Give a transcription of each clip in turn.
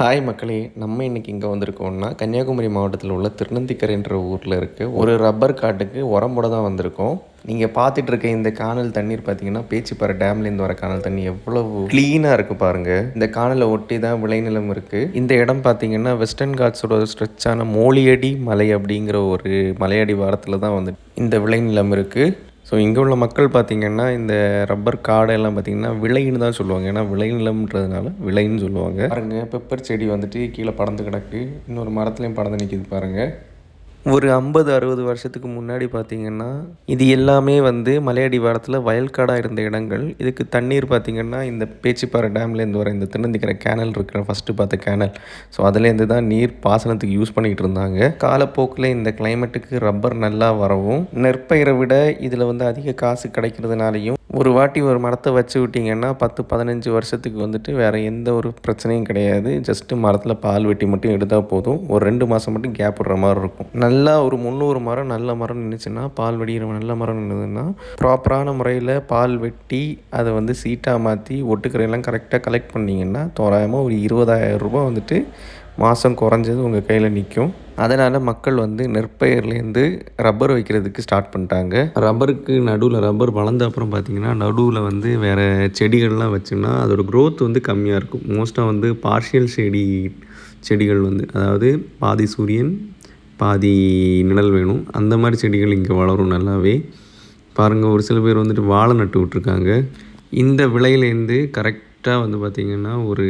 Hi மக்களே. நம்ம இன்றைக்கி இங்கே வந்திருக்கோம்னா கன்னியாகுமரி மாவட்டத்தில் உள்ள திருநந்திக்கரைன்ற ஊரில் இருக்க. ஒரு ரப்பர் காட்டுக்கு உரம்போட தான் வந்திருக்கோம். நீங்கள் பார்த்துட்டு இருக்க இந்த காணல் தண்ணீர் பார்த்தீங்கன்னா பேச்சிப்பாறை டேம்லேருந்து வர காணல் தண்ணி எவ்வளவு க்ளீனாக இருக்குது பாருங்கள் இந்த காணலை ஒட்டி தான் விளைநிலம் இருக்குது இந்த இடம் பார்த்தீங்கன்னா வெஸ்டர்ன் காட்ஸோட ஸ்ட்ரெச்சான மோலியடி மலை அப்படிங்கிற ஒரு மலையடி வாரத்தில் தான் வந்து இந்த விளைநிலம் இருக்குது ஸோ இங்கே உள்ள மக்கள் பார்த்திங்கன்னா இந்த ரப்பர் காடெல்லாம் பார்த்திங்கன்னா விளைன்னு தான் சொல்லுவாங்க. ஏன்னா விளைநிலம்ன்றதுனால விளைன்னு சொல்லுவாங்க. பாருங்கள் பெப்பர் செடி வந்துட்டு கீழே படந்து கிடக்கு. இன்னொரு மரத்துலேயும் படந்து நிற்கிது பாருங்கள் ஒரு ஐம்பது அறுபது வருஷத்துக்கு முன்னாடி பார்த்திங்கன்னா இது எல்லாமே வந்து மலையடி வாரத்தில் வயல்காடாக இருந்த இடங்கள். இதுக்கு தண்ணீர் பார்த்திங்கன்னா இந்த பேச்சிப்பாறை டேம்லேருந்து வர இந்த திருநந்திக்கிற கேனல் இருக்கிற ஃபஸ்ட்டு பார்த்த கேனல் ஸோ அதுலேருந்து தான் நீர் பாசனத்துக்கு யூஸ் பண்ணிகிட்டு இருந்தாங்க. காலப்போக்கில் இந்த கிளைமேட்டுக்கு ரப்பர் நல்லா வரவும் நெற்பயிரை விட இதில் வந்து அதிக காசு கிடைக்கிறதுனாலையும் ஒரு வாட்டி ஒரு மரத்தை வச்சு விட்டிங்கன்னா பத்து பதினஞ்சு வருஷத்துக்கு வந்துட்டு வேறு எந்த ஒரு பிரச்சனையும் கிடையாது. ஜஸ்ட்டு மரத்தில் பால் வெட்டி மட்டும் எடுத்தால் போதும். ஒரு ரெண்டு மாதம் மட்டும் கேப் விடுற மாதிரி இருக்கும். நல்லா ஒரு முந்நூறு மரம் நல்ல மரம் நின்றுச்சுன்னா பால் வெடிக்கிற நல்ல மரம் நின்றுதுன்னா ப்ராப்பரான முறையில் பால் வெட்டி அதை வந்து சீட்டாக மாற்றி ஒட்டுக்கரையெல்லாம் கரெக்டாக கலெக்ட் பண்ணிங்கன்னா தோராயமாக ஒரு இருபதாயிரம் ரூபாய் வந்துட்டு மாதம் குறைஞ்சது உங்கள் கையில் நிற்கும் அதனால் மக்கள் வந்து நெற்பயிர்லேருந்து ரப்பர் வைக்கிறதுக்கு ஸ்டார்ட் பண்ணிட்டாங்க. ரப்பருக்கு நடுவில் ரப்பர் வளர்ந்த அப்புறம் பார்த்திங்கன்னா நடுவில் வந்து வேறு செடிகள்லாம் வச்சோம்னா அதோட க்ரோத் வந்து கம்மியாக இருக்கும். மோஸ்ட்டாக வந்து பார்ஷியல் செடி செடிகள் வந்து அதாவது பாதி சூரியன் பாதி நிழல் வேணும். அந்த மாதிரி செடிகள் இங்கே வளரும் நல்லாவே. பாருங்கள் ஒரு சில பேர் வந்துட்டு வாழை நட்டு விட்ருக்காங்க இந்த விலையிலேருந்து கரெக்டாக வந்து பார்த்திங்கன்னா ஒரு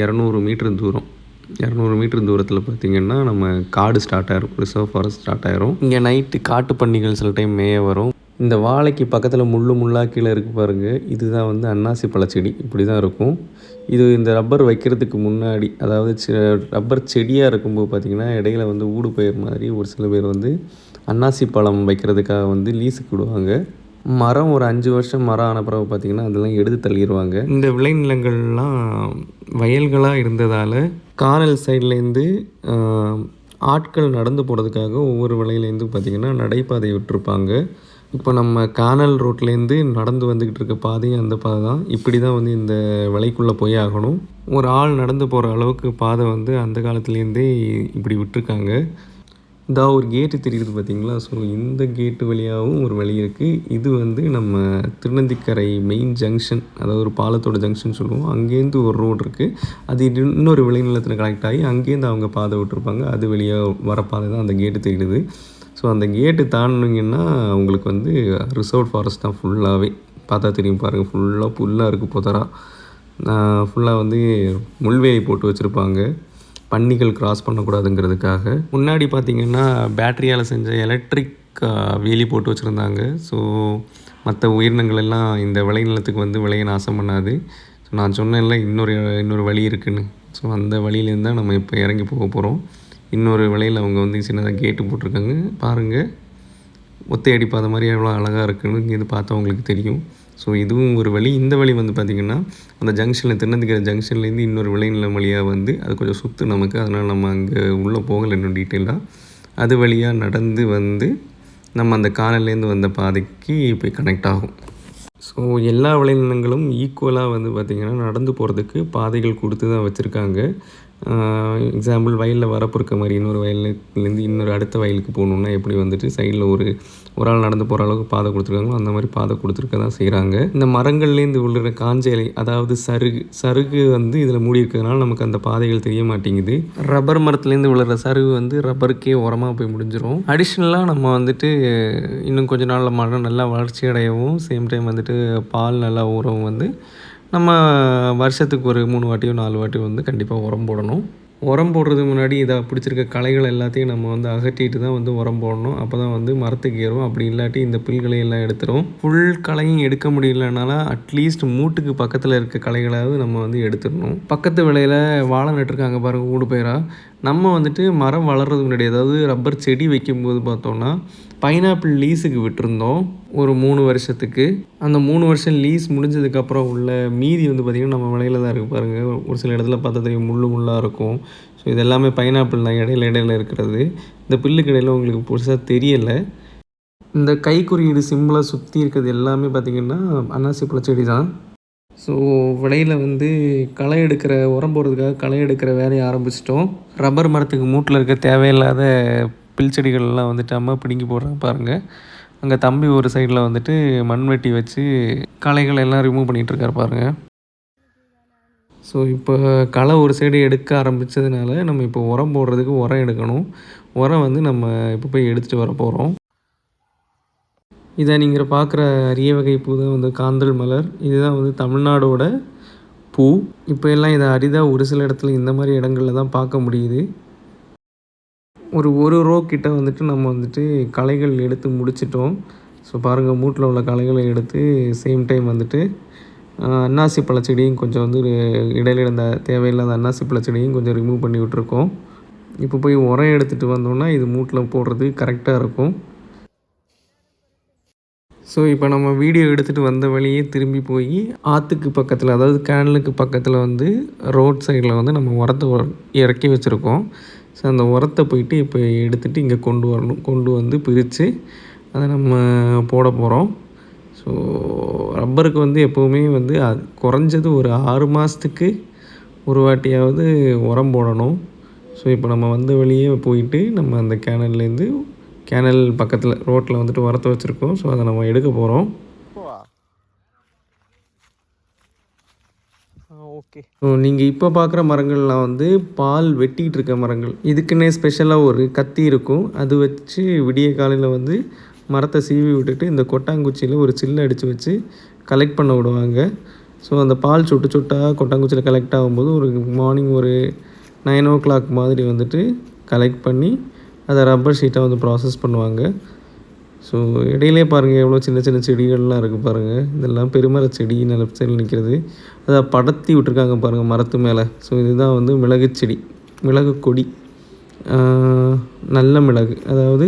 இரநூறு மீட்ரு தூரம். இரநூறு மீட்டர் தூரத்தில் பார்த்திங்கன்னா நம்ம காடு ஸ்டார்ட் ஆயிரும். ரிசர்வ் ஃபாரஸ்ட் ஸ்டார்ட் ஆயிரும். இங்கே நைட்டு காட்டு பன்னிகள் சில டைம் மேய வரும். இந்த வாழைக்கு பக்கத்தில் முள்ளு முள்ளாக கீழே இருக்குது பாருங்கள் இதுதான் வந்து அன்னாசி பழச்செடி. இப்படி தான் இருக்கும். இது இந்த ரப்பர் வைக்கிறதுக்கு முன்னாடி அதாவது ரப்பர் செடியாக இருக்கும்போது பார்த்திங்கன்னா இடையில வந்து ஊடு பயிர் மாதிரி ஒரு சில பேர் வந்து அன்னாசி பழம் வைக்கிறதுக்காக வந்து லீஸுக்கு விடுவாங்க. மரம் ஒரு அஞ்சு வருஷம் மரம் ஆன பிறகு பார்த்திங்கன்னா அதெல்லாம் எடுத்து தள்ளிடுவாங்க. இந்த விளைநிலங்கள்லாம் வயல்களாக இருந்ததால் கானல் சைட்லேருந்து ஆட்கள் நடந்து போகிறதுக்காக ஒவ்வொரு விலையிலேருந்து பார்த்திங்கன்னா நடைபாதை விட்டுருப்பாங்க. இப்போ நம்ம கானல் ரோட்லேருந்து நடந்து வந்துக்கிட்டு இருக்க பாதையும் அந்த பாதை தான். இப்படி தான் வந்து இந்த விலைக்குள்ளே போய் ஆகணும். ஒரு ஆள் நடந்து போகிற அளவுக்கு பாதை வந்து அந்த காலத்துலேருந்தே இப்படி விட்டுருக்காங்க. இதா ஒரு கேட்டு தெரியுது பார்த்தீங்களா ஸோ இந்த கேட்டு வழியாகவும் ஒரு வழி இருக்குது இது வந்து நம்ம திருநந்திக்கரை மெயின் ஜங்ஷன் அதாவது ஒரு பாலத்தோட ஜங்ஷன் சொல்லுவோம். அங்கேருந்து ஒரு ரோடு இருக்குது அது இன்னொரு விளைநிலத்தில் கனெக்ட் ஆகி அங்கேருந்து அவங்க பாதை விட்டுருப்பாங்க. அது வழியாக வர பாதை தான் அந்த கேட்டு தெரியுது. ஸோ அந்த கேட்டு தாண்டினீங்கன்னா உங்களுக்கு வந்து ரிசர்வ் ஃபாரஸ்ட் தான் ஃபுல்லாகவே பார்த்தா தெரியும் பாருங்கள் ஃபுல்லாக புல்லாக இருக்குது புதரா. ஃபுல்லாக வந்து முள்வேலி போட்டு வச்சுருப்பாங்க. பன்னிகள் கிராஸ் பண்ணக்கூடாதுங்கிறதுக்காக. முன்னாடி பார்த்திங்கன்னா பேட்டரியால் செஞ்ச எலக்ட்ரிக் வேலி போட்டு வச்சுருந்தாங்க. ஸோ மற்ற உயிரினங்கள் எல்லாம் இந்த விளைநிலத்துக்கு வந்து விளைய நாசம் பண்ணாது. ஸோ நான் சொன்னேன்ல இன்னொரு இன்னொரு வழி இருக்குதுன்னு ஸோ அந்த வழியிலேருந்து தான் நம்ம இப்போ இறங்கி போக போகிறோம் இன்னொரு விலையில் அவங்க வந்து சின்னதாக கேட்டு போட்டிருக்காங்க. பாருங்கள் ஒத்தை அடிப்பாத மாதிரி எவ்வளோ அழகாக இருக்குன்னு இங்கேருந்து பார்த்தா உங்களுக்கு தெரியும். ஸோ இதுவும் ஒரு வழி. இந்த வழி வந்து பார்த்திங்கன்னா அந்த ஜங்ஷனில் திருநந்திக்கிற ஜங்ஷன்லேருந்து இன்னொரு விளைநிலம் வழியாக வந்து அது கொஞ்சம் சுற்று நமக்கு. அதனால் நம்ம அங்கே உள்ளே போகலை இன்னும் டீட்டெயிலாக அது வழியாக நடந்து வந்து நம்ம அந்த காலையிலேருந்து வந்த பாதைக்கு போய் கனெக்ட் ஆகும். ஸோ எல்லா விளைநிலங்களும் ஈக்குவலாக வந்து பார்த்திங்கன்னா நடந்து போகிறதுக்கு பாதைகள் கொடுத்து தான் வச்சுருக்காங்க. எக்ஸாம்பிள் வயலில் வரப்பு இருக்க மாதிரி இன்னொரு வயல்லேருந்து இன்னொரு அடுத்த வயலுக்கு போகணுன்னா எப்படி வந்துட்டு சைடில் ஒரு ஒரு ஆள் நடந்து போகிற அளவுக்கு பாதை கொடுத்துருக்காங்களோ அந்த மாதிரி பாதை கொடுத்துருக்க தான் செய்கிறாங்க இந்த மரங்கள்லேருந்து விழுற காஞ்ச இலை அதாவது சருகு சருகு வந்து இதில் மூடி இருக்கிறதுனால நமக்கு அந்த பாதைகள் தெரிய மாட்டேங்குது. ரப்பர் மரத்துலேருந்து விழுற சருகு வந்து ரப்பருக்கே உரமாக போய் முடிஞ்சிடும் அடிஷ்னலாக நம்ம வந்துட்டு இன்னும் கொஞ்ச நாளில் மரம் நல்லா வளர்ச்சி அடையவும் சேம் டைம் வந்துட்டு பால் நல்லா ஊறவும் வந்து நம்ம வருஷத்துக்கு ஒரு மூணு வாட்டியோ நாலு வாட்டியோ வந்து கண்டிப்பாக உரம் போடணும். உரம் போடுறதுக்கு முன்னாடி இதை பிடிச்சிருக்க களைகள் எல்லாத்தையும் நம்ம வந்து அகற்றிட்டு தான் வந்து உரம் போடணும். அப்போ தான் வந்து மரத்துக்கு ஏறும். அப்படி இல்லாட்டி இந்த புல்களை எல்லாம் எடுத்துரும். ஃபுல் களையும் எடுக்க முடியலனால அட்லீஸ்ட் மூட்டுக்கு பக்கத்தில் இருக்க களைகளாவது நம்ம வந்து எடுத்துடணும். பக்கத்து விலையில் வாழை நட்டுருக்காங்க பாருங்கள் ஊடு பயிராக நம்ம வந்துட்டு மரம் வளர்கிறதுக்கு முன்னாடி அதாவது ரப்பர் செடி வைக்கும்போது பார்த்தோன்னா பைனாப்பிள் லீஸுக்கு விட்டுருந்தோம் ஒரு மூணு வருஷத்துக்கு. அந்த மூணு வருஷம் லீஸ் முடிஞ்சதுக்கப்புறம் உள்ள மீதி வந்து பார்த்திங்கன்னா நம்ம விலையில தான் இருக்குது பாருங்கள் ஒரு சில இடத்துல பார்த்தா தெரியும் முள் முள்ளாக இருக்கும். ஸோ இது எல்லாமே பைனாப்பிள் தான் இடையில இடையில இருக்கிறது. இந்த பில்லுக்கு இடையில உங்களுக்கு புதுசாக தெரியலை. இந்த கை குறியீடு சிம்பிளாக சுற்றி இருக்கிறது எல்லாமே பார்த்திங்கன்னா அன்னாசி பழச்செடி தான். ஸோ விலையில் வந்து களை எடுக்கிற உரம் போடுறதுக்காக களை எடுக்கிற வேலையை ஆரம்பிச்சிட்டோம். ரப்பர் மரத்துக்கு மூட்டில் இருக்க தேவையில்லாத பில் செடிகள்லாம் வந்துட்டு அம்மா பிடுங்கி போடுறாங்க பாருங்கள் அங்கே தம்பி ஒரு சைடில் வந்துட்டு மண்வெட்டி வச்சு களைகளை எல்லாம் ரிமூவ் பண்ணிகிட்ருக்காரு பாருங்கள் ஸோ இப்போ களை ஒரு சைடு எடுக்க ஆரம்பித்ததுனால நம்ம இப்போ உரம் போடுறதுக்கு உரம் எடுக்கணும். உரம் வந்து நம்ம இப்போ போய் எடுத்துகிட்டு வர போகிறோம் இதை நீங்கள் பார்க்குற அரிய வகை பூ தான் வந்து காந்தல் மலர். இதுதான் வந்து தமிழ்நாடோட பூ. இப்போ எல்லாம் இதை அரிதாக ஒரு சில இடத்துல இந்த மாதிரி இடங்களில் தான் பார்க்க முடியுது. ஒரு ஒரு ரோ கிட்ட வந்துட்டு நம்ம வந்துட்டு களைகள் எடுத்து முடிச்சிட்டோம். ஸோ பாருங்கள் மூட்டில் உள்ள களைகளை எடுத்து சேம் டைம் வந்துட்டு அன்னாசி பழச்செடியும் கொஞ்சம் வந்து இடையில இருந்த தேவையில்லாத அன்னாசி பழச்செடியும் கொஞ்சம் ரிமூவ் பண்ணி விட்ருக்கோம் இப்போ போய் உரம் எடுத்துகிட்டு வந்தோம்னா இது மூட்டில் போடுறது கரெக்டாக இருக்கும். ஸோ இப்போ நம்ம வீடியோ எடுத்துகிட்டு வந்த வழியே திரும்பி போய் ஆற்றுக்கு பக்கத்தில் அதாவது கேனலுக்கு பக்கத்தில் வந்து ரோட் சைடில் வந்து நம்ம உரத்தை இறக்கி வச்சுருக்கோம். ஸோ அந்த உரத்தை போயிட்டு இப்போ எடுத்துகிட்டு இங்கே கொண்டு வரணும். கொண்டு வந்து பிரித்து அதை நம்ம போட போகிறோம் ஸோ ரப்பருக்கு வந்து எப்போவுமே வந்து அது குறைஞ்சது ஒரு ஆறு மாதத்துக்கு ஒரு வாட்டியாவது உரம் போடணும். ஸோ இப்போ நம்ம வந்த வழியே போயிட்டு நம்ம அந்த கேனல்லேருந்து கேனல் பக்கத்தில் ரோட்டில் வந்துட்டு உரத்தை வச்சுருக்கோம். ஸோ அதை நம்ம எடுக்க போகிறோம் ஓகே. ஸோ நீங்கள் இப்போ பார்க்குற மரங்கள்லாம் வந்து பால் வெட்டிகிட்டு இருக்க மரங்கள். இதுக்குன்னே ஸ்பெஷலாக ஒரு கத்தி இருக்கும். அது வச்சு விடிய காலையில் வந்து மரத்தை சீவி விட்டுட்டு இந்த கொட்டாங்குச்சியில் ஒரு சில்லு அடித்து வச்சு கலெக்ட் பண்ண விடுவாங்க. ஸோ அந்த பால் சுட்டு சுட்டாக கொட்டாங்குச்சியில் கலெக்ட் ஆகும்போது ஒரு மார்னிங் ஒரு நைன் ஓ கிளாக் மாதிரி வந்துட்டு கலெக்ட் பண்ணி அதை ரப்பர் ஷீட்டாக வந்து ப்ராசஸ் பண்ணுவாங்க. ஸோ இடையிலே பாருங்கள் எவ்வளோ சின்ன சின்ன செடிகள்லாம் இருக்குது பாருங்கள் இதெல்லாம் பெருமர செடி லெஃப்ட் சைடில் நிற்கிறது அதை படத்தி விட்டுருக்காங்க பாருங்கள் மரத்து மேலே. ஸோ இதுதான் வந்து மிளகு செடி மிளகு கொடி. நல்ல மிளகு. அதாவது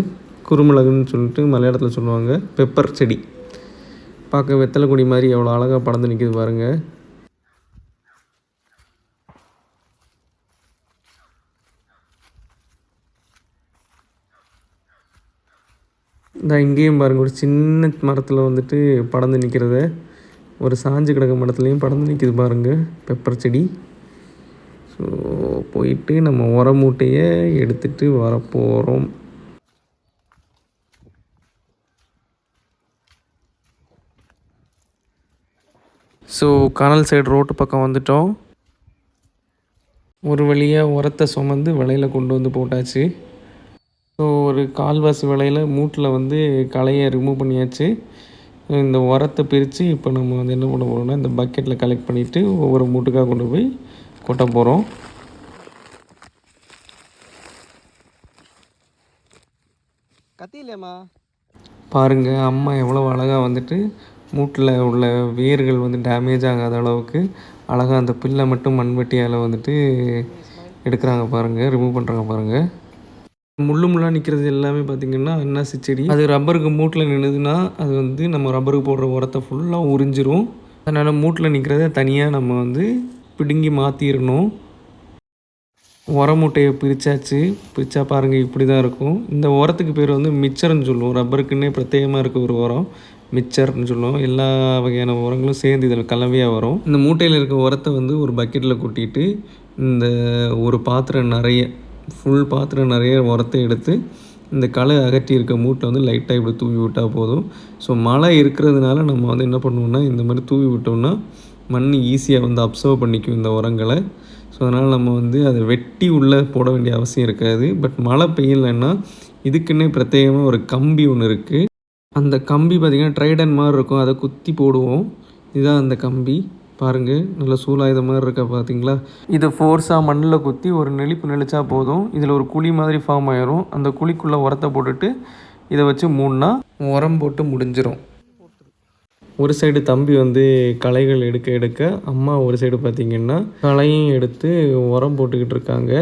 குறுமிளகுன்னு சொல்லிட்டு மலையாளத்தில் சொல்லுவாங்க பெப்பர் செடி. பார்க்க வெத்தலை கொடி மாதிரி எவ்வளோ அழகாக படந்து நிற்கிது பாருங்கள் இந்த இங்கேயும் பாருங்கள் ஒரு சின்ன மரத்தில் வந்துட்டு படந்து நிற்கிறத ஒரு சாஞ்சு கிடக்க மரத்துலேயும் படந்து நிற்கிது பாருங்கள் பெப்பர் செடி. ஸோ போயிட்டு நம்ம உர மூட்டையை எடுத்துகிட்டு வரப்போகிறோம் ஸோ கனல் சைடு ரோட்டு பக்கம் வந்துட்டோம். ஒரு வழியாக உரத்தை சுமந்து விலையில் கொண்டு வந்து போட்டாச்சு. ஸோ ஒரு கால்வாசி விலையில் மூட்டில் வந்து களையை ரிமூவ் பண்ணியாச்சு. இந்த உரத்தை பிரித்து இப்போ நம்ம வந்து என்ன பண்ண போகிறோம்னா இந்த பக்கெட்டில் கலெக்ட் பண்ணிவிட்டு ஒவ்வொரு மூட்டுக்காக கொண்டு போய் கொட்ட போகிறோம் கத்தி இல்லையாம்மா பாருங்கள் அம்மா எவ்வளோ அழகாக வந்துட்டு மூட்டில் உள்ள வேர்கள் வந்து டேமேஜ் ஆகாத அளவுக்கு அழகாக அந்த பில்லை மட்டும் மண்வெட்டியால் வந்துட்டு எடுக்கிறாங்க பாருங்கள் ரிமூவ் பண்ணுறாங்க பாருங்கள் முள்ளு முள்ளாக நிற்கிறது எல்லாமே பார்த்திங்கன்னா அன்னாசி செடி அது ரப்பருக்கு மூட்டில் நின்றுதுன்னா அது வந்து நம்ம ரப்பருக்கு போடுற உரத்தை ஃபுல்லாக உறிஞ்சிரும். அதனால் மூட்டில் நிற்கிறத தனியாக நம்ம வந்து பிடுங்கி மாற்றிடணும் உர மூட்டையை பிரித்தாச்சு பிரித்தா பாருங்கள் இப்படி தான் இருக்கும். இந்த உரத்துக்கு பேர் வந்து மிச்சர்னு சொல்லுவோம். ரப்பருக்குன்னே பிரத்யேகமாக இருக்க ஒரு உரம். மிச்சர்னு சொல்லுவோம். எல்லா வகையான உரங்களும் சேர்ந்து இதில் கலவையாக வரும். இந்த மூட்டையில் இருக்க உரத்தை வந்து ஒரு பக்கெட்டில் கொட்டிட்டு இந்த ஒரு பாத்திரம் நிறைய ஃபுல் பாத்திரம் நிறைய உரத்தை எடுத்து இந்த களை அகற்றி இருக்க மூட்டை வந்து லைட்டாக இப்படி தூவி விட்டால் போதும். ஸோ மழை இருக்கிறதுனால நம்ம வந்து என்ன பண்ணுவோம்னா இந்த மாதிரி தூவி விட்டோம்னா மண் ஈஸியாக வந்து அப்சர்வ் பண்ணிக்கும் இந்த உரங்களை. ஸோ அதனால் நம்ம வந்து அதை வெட்டி உள்ளே போட வேண்டிய அவசியம் இருக்காது. பட் மழை பெய்யலைன்னா இதுக்குன்னே பிரத்யேகமாக ஒரு கம்பி ஒன்று இருக்குது அந்த கம்பி பார்த்திங்கன்னா ட்ரைடன் மாதிரி இருக்கும். அதை குத்தி போடுவோம். இதுதான் அந்த கம்பி. பாருங்கள் நல்ல சூலாயுத மாதிரி இருக்கா பார்த்தீங்களா இதை ஃபோர்ஸாக மண்ணில் குத்தி ஒரு நெளிப்பு நெளிச்சா போதும். இதில் ஒரு குழி மாதிரி ஃபார்ம் ஆயிரும். அந்த குழிக்குள்ளே உரத்தை போட்டுட்டு இதை வச்சு மூணுனா உரம் போட்டு முடிஞ்சிடும் ஒரு சைடு தம்பி வந்து களைகள் எடுக்க எடுக்க அம்மா ஒரு சைடு பார்த்திங்கன்னா களையும் எடுத்து உரம் போட்டுக்கிட்டு இருக்காங்க.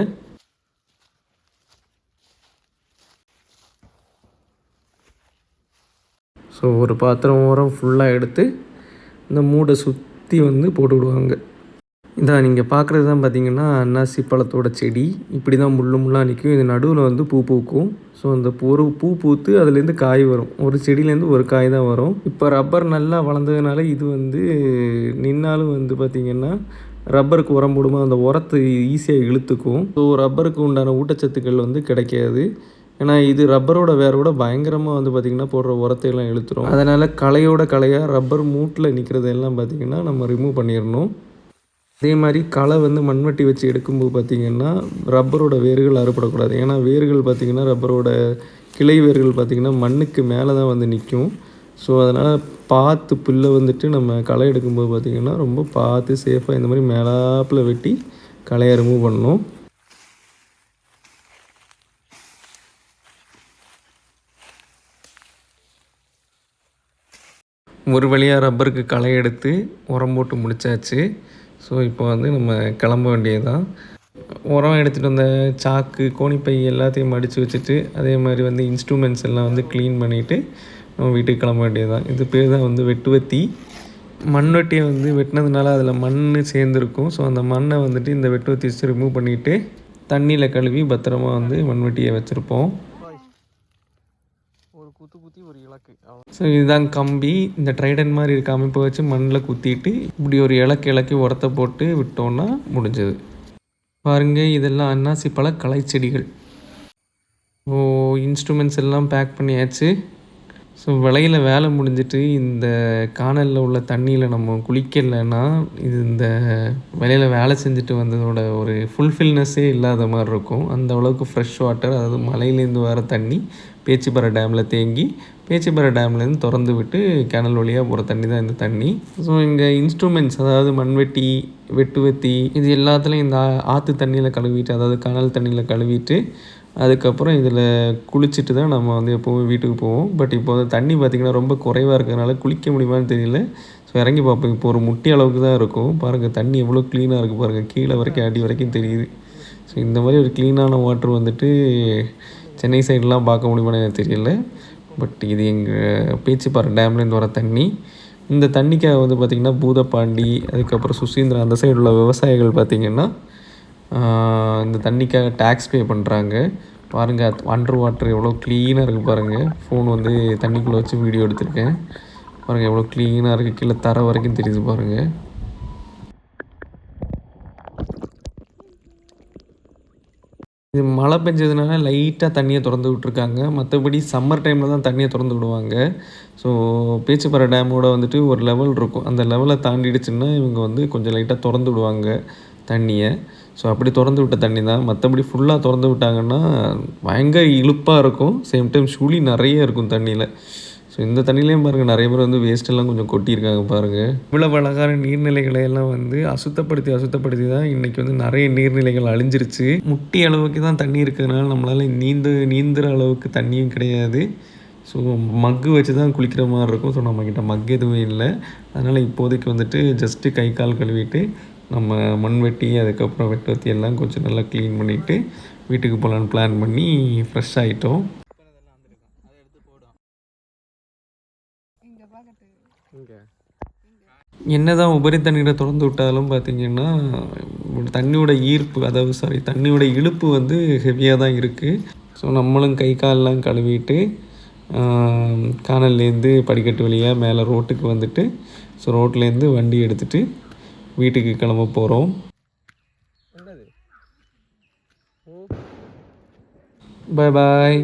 ஸோ ஒரு பாத்திரம் உரம் ஃபுல்லாக எடுத்து இந்த மூடை சுற்றி வந்து போட்டு விடுவாங்க இதான் நீங்கள் பார்க்குறது தான் பார்த்தீங்கன்னா அன்னாசி பழத்தோட செடி. இப்படி தான் முள்ளு முள்ளாக நிற்கும் இது நடுவில் வந்து பூ பூக்கும். ஸோ அந்த ஒரு பூ பூத்து அதுலேருந்து காய் வரும். ஒரு செடியிலேருந்து ஒரு காய் தான் வரும். இப்போ ரப்பர் நல்லா வளர்ந்ததுனால இது வந்து நின்னாலும் வந்து பார்த்திங்கன்னா ரப்பருக்கு உரம் போடும்போது அந்த உரத்தை ஈஸியாக இழுத்துக்கும். ஸோ ரப்பருக்கு உண்டான ஊட்டச்சத்துக்கள் வந்து கிடைக்காது. ஏன்னா இது ரப்பரோட வேரோட பயங்கரமாக வந்து பார்த்திங்கன்னா போடுற உரத்தையெல்லாம் இழுத்துரும். அதனால் களையோட களையாக ரப்பர் மூட்டில் நிற்கிறதெல்லாம் பார்த்திங்கன்னா நம்ம ரிமூவ் பண்ணிடணும் அதே மாதிரி களை வந்து மண்வெட்டி வச்சு எடுக்கும்போது பார்த்திங்கன்னா ரப்பரோட வேர்கள் அறுபடக்கூடாது. ஏன்னா வேர்கள் பார்த்திங்கன்னா ரப்பரோட கிளை வேர்கள் பார்த்திங்கன்னா மண்ணுக்கு மேலே தான் வந்து நிற்கும் ஸோ அதனால் பார்த்து புல்லை வந்துட்டு நம்ம களை எடுக்கும்போது பார்த்திங்கன்னா ரொம்ப பார்த்து சேஃபாக இந்த மாதிரி மேலாப்பில் வெட்டி களையை ரிமூவ் பண்ணணும். ஒரு வழியாக ரப்பருக்கு களை எடுத்து உரம் போட்டு முடிச்சாச்சு. ஸோ இப்போ வந்து நம்ம கிளம்ப வேண்டியதுதான். உரம் எடுத்துகிட்டு வந்த சாக்கு கோணிப்பை எல்லாத்தையும் மடித்து வச்சுட்டு அதே மாதிரி வந்து இன்ஸ்ட்ருமெண்ட்ஸ் எல்லாம் வந்து க்ளீன் பண்ணிவிட்டு நம்ம வீட்டுக்கு கிளம்ப வேண்டியதுதான். இது பேர் தான் வந்து வெட்டுவத்தி. மண்வெட்டியை வந்து வெட்டினதுனால அதில் மண் சேர்ந்துருக்கும். ஸோ அந்த மண்ணை வந்துட்டு இந்த வெட்டுவத்தி வச்சு ரிமூவ் பண்ணிவிட்டு தண்ணியில் கழுவி பத்திரமா வந்து மண்வெட்டியை வச்சுருப்போம் ஒரு குத்து குத்தி ஒரு இலக்கு அவ்வளோ ஸோ இதுதான் கம்பி. இந்த ட்ரைடன் மாதிரி இருக்க அமைப்பை வச்சு மண்ணில் குத்திட்டு இப்படி ஒரு இலக்கு இலக்கி உரத்தை போட்டு விட்டோம்னா முடிஞ்சது. பாருங்க இதெல்லாம் அன்னாசி பழ களைச்செடிகள் ஓ இன்ஸ்ட்ருமெண்ட்ஸ் எல்லாம் பேக் பண்ணியாச்சு. ஸோ விலையில் வேலை முடிஞ்சிட்டு இந்த காணலில் உள்ள தண்ணியில் நம்ம குளிக்கலைன்னா இது இந்த விலையில் வேலை செஞ்சுட்டு வந்ததோட ஒரு ஃபுல்ஃபில்னஸ்ஸே இல்லாத மாதிரி இருக்கும். அந்த அளவுக்கு ஃப்ரெஷ் வாட்டர் அதாவது மலையிலேருந்து வர தண்ணி பேச்சிப்பாறை டேமில் தேங்கி பேச்சிப்பாறை டேம்லேருந்து திறந்து விட்டு கேனல் வழியாக போகிற தண்ணி தான் இந்த தண்ணி. ஸோ இங்கே இன்ஸ்ட்ருமெண்ட்ஸ் அதாவது மண்வெட்டி வெட்டுவத்தி இது எல்லாத்துலேயும் இந்த ஆ- ஆற்று தண்ணியில் கழுவிட்டு அதாவது கனல் தண்ணியில் கழுவிட்டு அதுக்கப்புறம் இதில் குளிச்சுட்டு தான் நம்ம வந்து எப்போவும் வீட்டுக்கு போவோம். பட் இப்போ வந்து தண்ணி பார்த்திங்கன்னா ரொம்ப குறைவாக இருக்கிறதுனால குளிக்க முடியுமான்னு தெரியல. ஸோ இறங்கி பார்ப்போம் இப்போ ஒரு முட்டி அளவுக்கு தான் இருக்கும். பாருங்கள் தண்ணி எவ்வளோ க்ளீனாக இருக்குது பாருங்கள் கீழே வரைக்கும் அடி வரைக்கும் தெரியுது. ஸோ இந்த மாதிரி ஒரு க்ளீனான வாட்டர் வந்துட்டு சென்னை சைட்லாம் பார்க்க முடியுமான்னு எனக்கு தெரியல. பட் இது எங்கள் பேச்சிப்பாறை டேம்லேருந்து வர தண்ணி இந்த தண்ணிக்காக வந்து பார்த்திங்கன்னா பூதப்பாண்டி அதுக்கப்புறம் சுசீந்திரா அந்த சைடு உள்ள விவசாயிகள் பார்த்திங்கன்னா இந்த தண்ணிக்காக டேக்ஸ் பே பண்ணுறாங்க பாருங்கள் அண்டர் வாட்டர் எவ்வளோ க்ளீனாக இருக்குது பாருங்கள் ஃபோன் வந்து தண்ணிக்குள்ளே வச்சு வீடியோ எடுத்திருக்கேன். பாருங்கள் எவ்வளோ க்ளீனாக இருக்குது கீழே தர வரைக்கும் தெரியுது பாருங்கள் இது மழை பெஞ்சதுனால லைட்டாக தண்ணியை திறந்து விட்ருக்காங்க மற்றபடி சம்மர் டைமில் தான் தண்ணியை திறந்து விடுவாங்க. ஸோ பேச்சுப்பாறை டேமோட வந்துட்டு ஒரு லெவல் இருக்கும். அந்த லெவலை தாண்டிடுச்சுன்னா இவங்க வந்து கொஞ்சம் லைட்டாக திறந்து விடுவாங்க தண்ணியை. ஸோ அப்படி திறந்து விட்ட தண்ணி தான். மற்றபடி ஃபுல்லாக திறந்து விட்டாங்கன்னா பயங்கர இழுப்பாக இருக்கும். சேம் டைம் சுழி நிறைய இருக்கும் தண்ணியில். ஸோ இந்த தண்ணியிலையும் பாருங்கள் நிறைய பேர் வந்து வேஸ்ட்டெல்லாம் கொஞ்சம் கொட்டியிருக்காங்க பாருங்கள் இவ்வளோ அழகான நீர்நிலைகளை எல்லாம் வந்து அசுத்தப்படுத்தி அசுத்தப்படுத்தி தான் இன்றைக்கி வந்து நிறைய நீர்நிலைகள் அழிஞ்சிருச்சு. முட்டி அளவுக்கு தான் தண்ணி இருக்கிறதுனால நம்மளால் நீந்து நீந்துற அளவுக்கு தண்ணியும் கிடையாது. ஸோ மக்கு வச்சு தான் குளிக்கிற மாதிரி இருக்கும். ஸோ நம்மக்கிட்ட மக் எதுவும் இல்லை. அதனால் இப்போதைக்கு வந்துட்டு ஜஸ்ட்டு கை கால் கழுவிட்டு நம்ம மண்வெட்டி அதுக்கப்புறம் வெட்டவத்தி எல்லாம் கொஞ்சம் நல்லா க்ளீன் பண்ணிவிட்டு வீட்டுக்கு போகலான்னு பிளான் பண்ணி ஃப்ரெஷ் ஆகிட்டோம் என்னதான் உபரி தண்ணீரை திறந்து விட்டாலும் பார்த்தீங்கன்னா தண்ணியோட ஈர்ப்பு அதாவது சாரி தண்ணியோட இழுப்பு வந்து ஹெவியாக தான் இருக்குது ஸோ நம்மளும் கை கால்லாம் கழுவிட்டு கானல்லேருந்து படிக்கட்டு வழியாக மேலே ரோட்டுக்கு வந்துட்டு ஸோ ரோட்லேருந்து வண்டி எடுத்துகிட்டு வீட்டுக்கு கிளம்ப போகிறோம் பாய் பாய்